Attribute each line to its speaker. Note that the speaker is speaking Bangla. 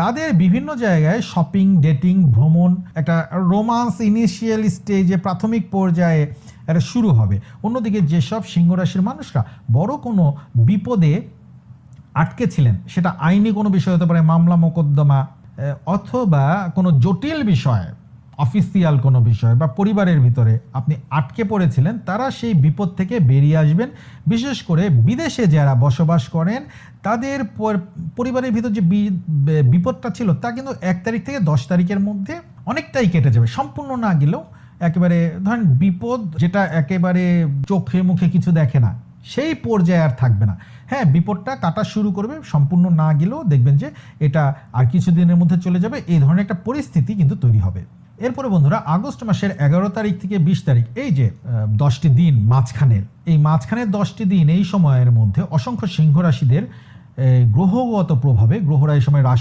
Speaker 1: তাদের বিভিন্ন জায়গায় শপিং ডেটিং ভ্রমণ একটা রোমান্স ইনিশিয়াল স্টেজে প্রাথমিক পর্যায়ে এটা শুরু হবে। অন্যদিকে যেসব সিংহ রাশির মানুষরা বড় কোনো বিপদে আটকে ছিলেন, সেটা আইনি কোনো বিষয় হতে পারে, মামলা, মোকদ্দমা অথবা কোনো জটিল বিষয় অফিসিয়াল কোনো বিষয় বা পরিবারের ভিতরে আপনি আটকে পড়েছিলেন, তারা সেই বিপদ থেকে বেরিয়ে আসবেন। বিশেষ করে বিদেশে যারা বসবাস করেন, তাদের পরিবারের ভিতর যে বিপদটা ছিল, তা কিন্তু এক তারিখ থেকে দশ তারিখের মধ্যে অনেকটাই কেটে যাবে। সম্পূর্ণ না গেলেও একেবারে ধরেন বিপদ যেটা একেবারে চোখে মুখে কিছু দেখে না, সেই পর্যায়ে আর থাকবে না। হ্যাঁ বিপদটা কাটা শুরু করবে, সম্পূর্ণ না গেলেও দেখবেন যে এটা আর কিছু দিনের মধ্যে চলে যাবে, এই ধরনের একটা পরিস্থিতি কিন্তু তৈরি হবে। এরপরে বন্ধুরা, আগস্ট মাসের এগারো তারিখ থেকে বিশ তারিখ, এই যে দশটি দিন মাঝখানের, এই মাঝখানের দশটি দিন এই সময়ের মধ্যে অসংখ্য সিংহ রাশিদের গ্রহগত প্রভাবে গ্রহরা এই সময় রাশি